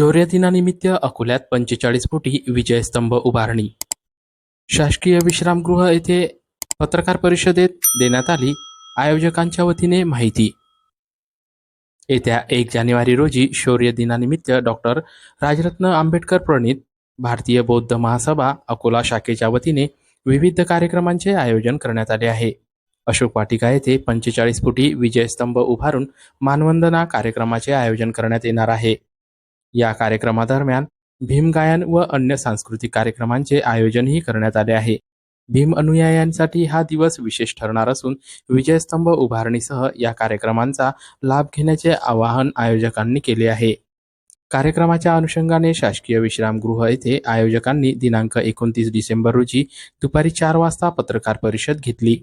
शौर्य दिनानिमित्त अकोल्यात पंचेचाळीस फुटी विजयस्तंभ उभारणी. शासकीय विश्रामगृह येथे पत्रकार परिषदेत देण्यात आली आयोजकांच्या वतीने माहिती. येत्या एक जानेवारी रोजी शौर्य दिनानिमित्त डॉक्टर राजरत्न आंबेडकर प्रणित भारतीय बौद्ध महासभा अकोला शाखेच्या वतीने विविध कार्यक्रमांचे आयोजन करण्यात आले आहे. अशोक वाटिका येथे पंचेचाळीस फुटी विजयस्तंभ उभारून मानवंदना कार्यक्रमाचे आयोजन करण्यात येणार आहे. या कार्यक्रमादरम्यान भीमगायन व अन्य सांस्कृतिक कार्यक्रमांचे आयोजनही करण्यात आले आहे. भीम अनुयायांसाठी हा दिवस विशेष ठरणार असून विजयस्तंभ उभारणीसह या कार्यक्रमांचा लाभ घेण्याचे आवाहन आयोजकांनी केले आहे. कार्यक्रमाच्या अनुषंगाने शासकीय विश्रामगृह येथे आयोजकांनी दिनांक एकोणतीस डिसेंबर रोजी दुपारी चार वाजता पत्रकार परिषद घेतली.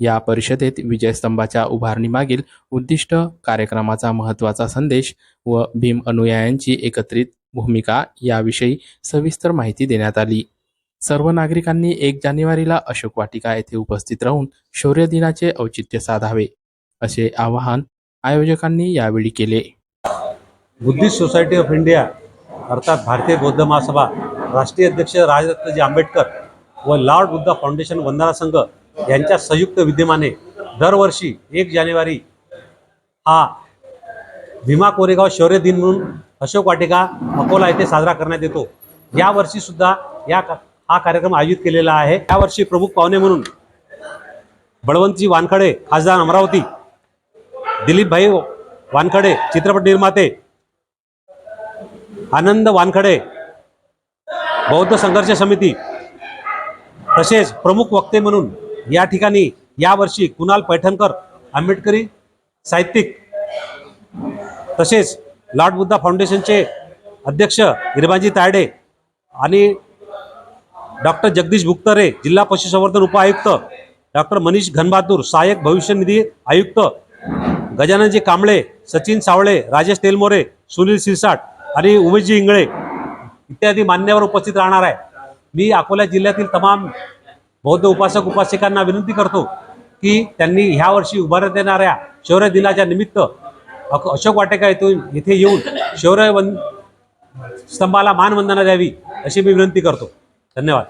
या परिषदेत विजयस्तंभाच्या उभारणीमागील उद्दिष्ट कार्यक्रमाचा महत्त्वाचा संदेश व भीम अनुयायांची एकत्रित भूमिका याविषयी सविस्तर माहिती देण्यात आली. सर्व नागरिकांनी एक जानेवारीला अशोक वाटिका येथे उपस्थित राहून शौर्य दिनाचे औचित्य साधावे असे आवाहन आयोजकांनी यावेळी केले. बुद्धिस्ट सोसायटी ऑफ इंडिया अर्थात भारतीय बौद्ध महासभा राष्ट्रीय अध्यक्ष राजरत्नजी आंबेडकर व लॉर्ड बुद्धा फाउंडेशन वंदना संघ यांच्या संयुक्त विद्यमाने दरवर्षी एक जानेवारी हा भीमा कोरेगाव शौर्य दिन म्हणून अशोक वाटिका अकोला येथे साजरा करण्यात येतो. यावर्षी सुद्धा या हा कार्यक्रम आयोजित केलेला आहे. यावर्षी प्रमुख पाहुणे म्हणून बळवंतजी वानखडे खासदार अमरावती दिलीपभाई वानखडे चित्रपट निर्माते आनंद वानखडे बौद्ध संघर्ष समिती तसेच प्रमुख वक्ते म्हणून या ठिकाणी यावर्षी कुणाल पैठणकर आंबेडकरी साहित्यिक तसेच लॉर्ड बुद्धा फाउंडेशनचे अध्यक्ष हिरबाजी तायडे आणि डॉक्टर जगदीश भुक्तरे जिल्हा पशुसंवर्धन उपायुक्त डॉक्टर मनीष घनबहादूर सहाय्यक भविष्य निधी आयुक्त गजाननजी कांबळे सचिन सावळे राजेश तेलमोरे सुनील सिरसाट आणि उमेशजी इंगळे इत्यादी मान्यवर उपस्थित राहणार आहे. मी अकोला जिल्ह्यातील तमाम बौद्ध उपासक उपासिकांना विनंती करतो की त्यांनी ह्या वर्षी उभारण्यात येणाऱ्या शौर्य दिनाच्या निमित्त अक- अशोक वाटिका येथून येथे येऊन शौर्य वन स्तंभाला मानवंदना द्यावी अशी मी विनंती करतो. धन्यवाद.